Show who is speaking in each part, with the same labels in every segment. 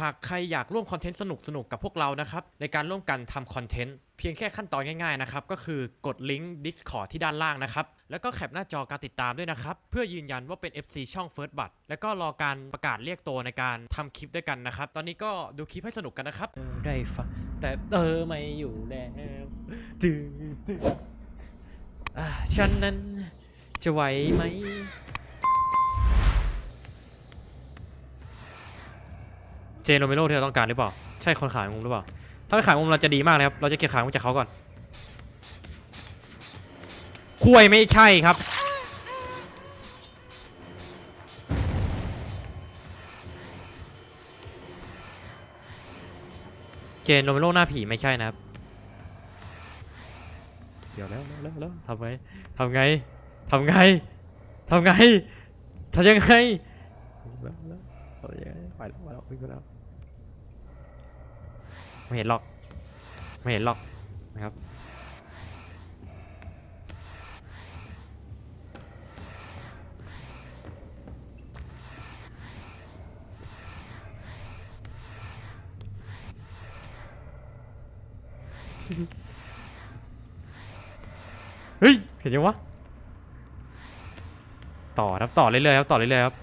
Speaker 1: หากใครอยากร่วมคอนเทนต์สนุกๆกับพวกเรานะครับ ในการร่วมกันทำคอนเทนต์เพียงแค่ขั้นตอนง่ายๆนะครับ ก็คือกดลิงก์ Discord ที่ด้านล่างนะครับ แล้วก็แคปหน้าจอการติดตามด้วยนะครับ เพื่อยืนยันว่าเป็น FC ช่อง First b u t แล้วก็รอการประกาศเรียกตัวในการทำคลิปด้วยกันนะครับ ตอนนี้ก็ดูคลิปให้สนุกกันนะครับ ได้ฟังแต่เออไม่อยู่แล้วจืดจืดอ่าฉันนั้นจะไหวไหม เจโรเมโรที่เราต้องการหรือเปล่า ใช่คนขายมุมหรือเปล่า ถ้าไม่ขายมุมเราจะดีมากเลยครับ เราจะเก็บขายมุมจากเขาก่อน คุยไม่ใช่ครับ เจนโรเมโรหน้าผีไม่ใช่นะครับ เดี๋ยวแล้วแล้วแล้วทำไงทำไงทำไงทำไงทำยังไงแล้วแล้วทำยังไงไปแล้วไปแล้วไปแล้ว ไม่เห็นหรอก ไม่เห็นหรอกนะครับ เฮ้ย เห็นยังวะ ต่อครับต่อเรื่อยๆครับ ต่อเรื่อยๆครับ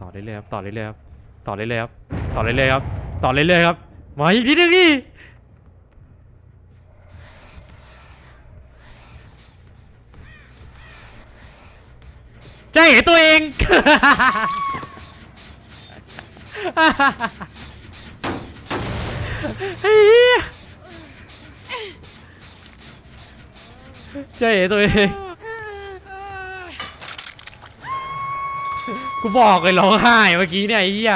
Speaker 1: ต่อเรื่อยๆครับ ต่อเรื่อยๆครับ ต่อเรื่อยๆครับ ต่อเรื่อยๆครับ ต่อเรื่อยๆครับ มาอีกนิดนึงดิใจเห็นตัวเองเหี้ยใจเห็นตัวเอง กูบอกเลยร้องไห้เมื่อกี้เนี่ยไอ้เหี้ย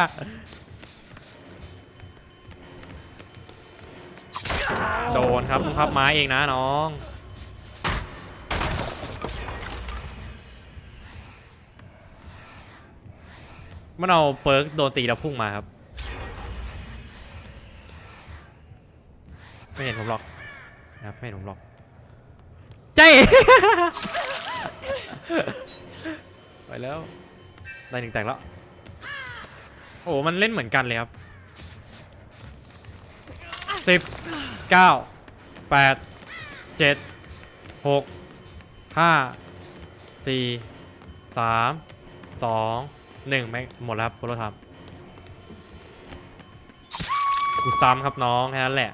Speaker 1: โดนครับพับไม้เองนะน้อง มันเอาเปิร์กโดนตีแล้วพุ่งมาครับ ไม่เห็นผมหรอกนะครับไม่เห็นผมหรอกใจไปแล้วได้หนึ่งแตกแล้ว โอ้โหมันเล่นเหมือนกันเลยครับสิบ เก้าแปดเจ็ดหกห้าสี่สามสองหนึ่งไม่หมดแล้วครับโปรโตไทม์กูซ้ำครับน้องแค่นั้นแหละ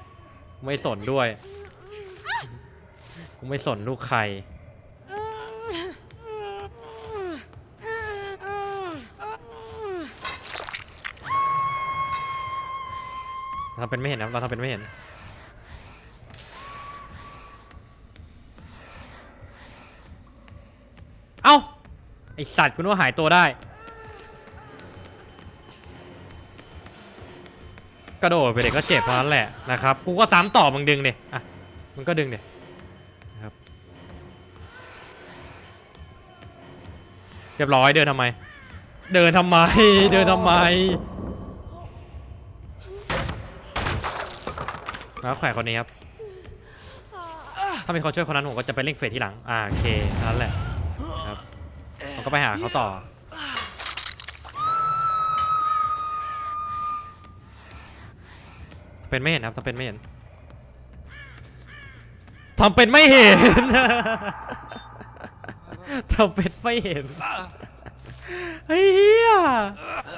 Speaker 1: ไม่สนด้วย กูไม่สนลูกใคร เราทำเป็นไม่เห็นครับเราทำเป็นไม่เห็น อสัตว์กูนึกว่าหายตัวได้ กระโดดไปเด็กก็เจ็บเพราะนั้นแหละนะครับ กูก็ซ้ำต่อมึงดึงเดอะมึงก็ดึงเดนะครับเรียบร้อยเดินทำไม เดินทำไมเดินทำไมแล้วแขวะคนนี้ครับ ถ้ามีคนช่วยคนนั้นผมก็จะไปเล่งเฟสที่หลัง อ่าโอเคนั้นแหละ ก็ไปหาเขาต่อ เป็นไม่เห็นครับทำเป็นไม่เห็นทำเป็นไม่เห็นทำเป็นไม่เห็นเฮยเหีย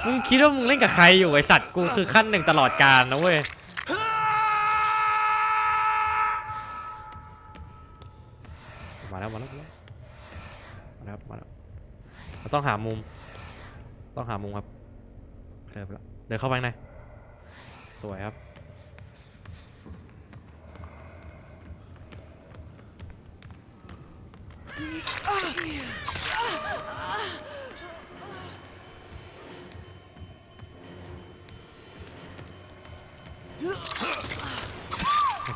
Speaker 1: มึงคิดว่ามึงเล่นกับใครอยู่ไอสัตว์กูคือขั้นหนึ่งตลอดกาลนะเว้ยมาแล้วมาแล้วมาแล้วมาแล้ว ต้องหามุม ต้องหามุมครับเดินไปแล้วเดินเข้าไปในสวยครับ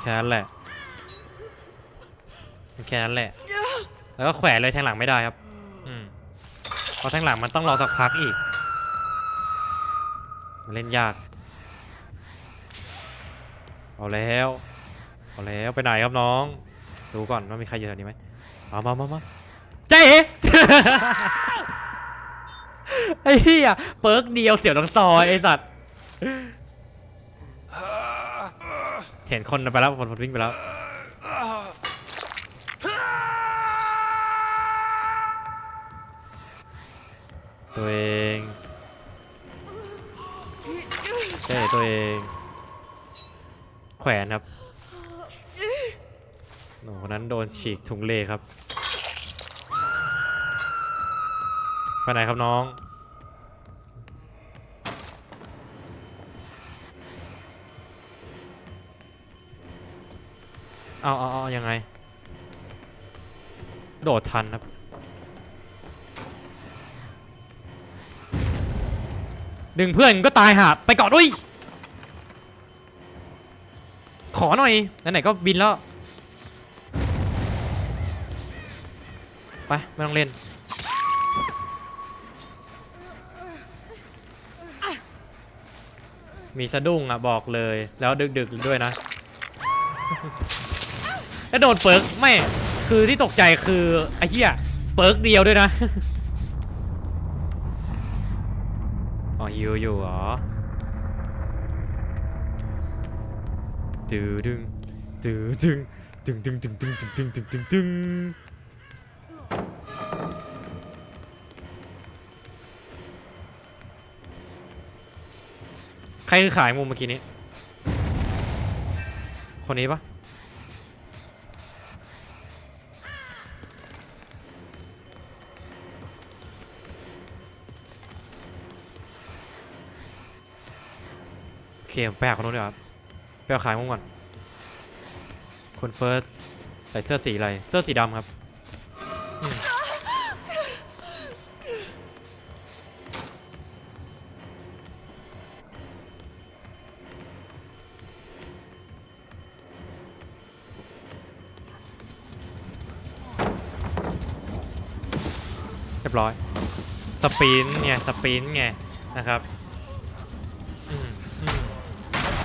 Speaker 1: แค่นั้นแหละแค่นั้นแหละ แล้วก็แขวนเลยแทงหลังไม่ได้ครับ เพราะแทงหลังมันต้องรอสักพักอีก มันเล่นยาก เอาแล้ว เอาแล้วไปไหนครับน้อง ดูก่อนว่ามีใครอยู่แถวนี้ไหมมามามามาเจ๊ไอ้เหี้ยเปิร์กเดียวเสียวทั้งซอยไอ้สัตว์เห็นคนไปแล้วคนคนวิ่งไปแล้ว ตัวเองใช่ตัวเอง แขวนครับหนูคนนั้นโดนฉีกถุงเลครับไปไหนครับน้องเอาเอาเอายังไง โดดทันครับ ดึงเพื่อนก็ตายหาไปก่อนด้วยขอหน่อยไหนๆก็บินแล้ว ไป ไม่ต้องเล่น มีสะดุ้งอะ บอกเลย แล้วดึกๆด้วยนะ แล้วโดนเปิร์กไม่ คือที่ตกใจคือไอ้เหี้ยเปิร์กเดียวด้วยนะ อ๋อ ฮิวอยู่เหรอตึดึงตึดึงตึงตึงตึงตึงตึงตึงตึงตึงตึงใครคือขายมุมเมื่อกี้นี้ คนนี้ปะ เคมไปหาคนนู้นดีกว่าครับไปเอาขายมุมก่อนคนเฟิร์สใส่เสื้อสีอะไร เสื้อสีดำครับ เรียบร้อย สปินไง สปินไง นะครับ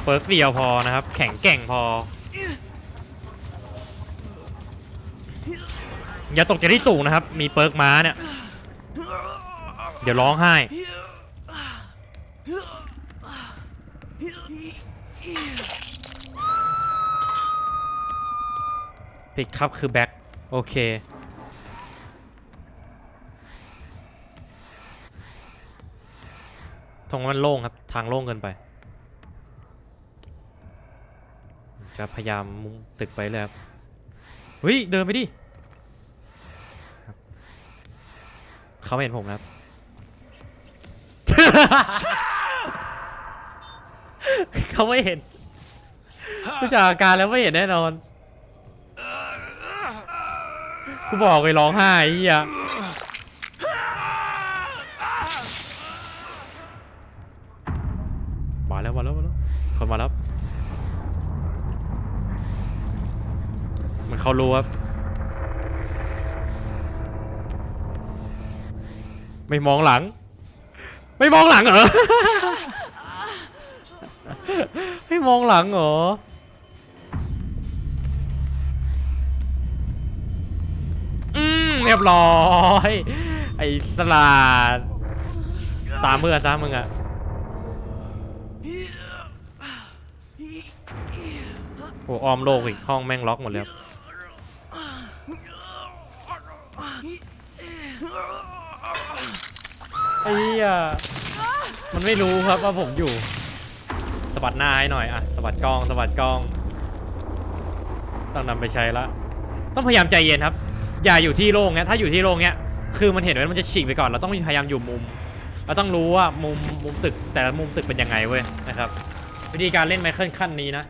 Speaker 1: เปิร์กเดียวพอนะครับ แข็งแกร่งพอ อย่าตกใจที่สูงนะครับ มีเปิร์กม้าเนี่ย เดี๋ยวร้องไห้ ปิดครับคือแบ็คโอเคตรงนั้นมันโล่งครับ ทางโล่งเกินไป จะพยายามมุงตึกไปเลยครับเฮ้ยเดินไปดิเขาไม่เห็นผมนะครับ เขาไม่เห็นดูจากอาการแล้วไม่เห็นแน่นอน กูบอกไปร้องไห้อ้เหี้ยมาแล้วมาแล้วมาแล้วคนมาแล้ว มันเขารู้ครับ ไม่มองหลัง ไม่มองหลังเหรอ ไม่มองหลังเหรออืมเรียบร้อย ไอ้สลาดตามเมื่อซะมึงอะโอ้ออมโลกอีกห้องแม่งล็อกหมดเลยครับ ไอ้เหี้ยมันไม่รู้ครับว่าผมอยู่สะบัดหน้าให้หน่อยอะสะบัดกล้องสะบัดกล้อง ต้องนำไปใช้ละ ต้องพยายามใจเย็นครับ อย่าอยู่ที่โล่งเนี้ยถ้าอยู่ที่โล่งเนี้ยคือมันเห็นว่ามันจะฉีกไปก่อน เราต้องพยายามอยู่มุม เราต้องรู้ว่ามุมมุมตึกแต่ละมุมตึกเป็นยังไงเว้ยนะครับ วิธีการเล่นไมเคิลขั้นนี้นะ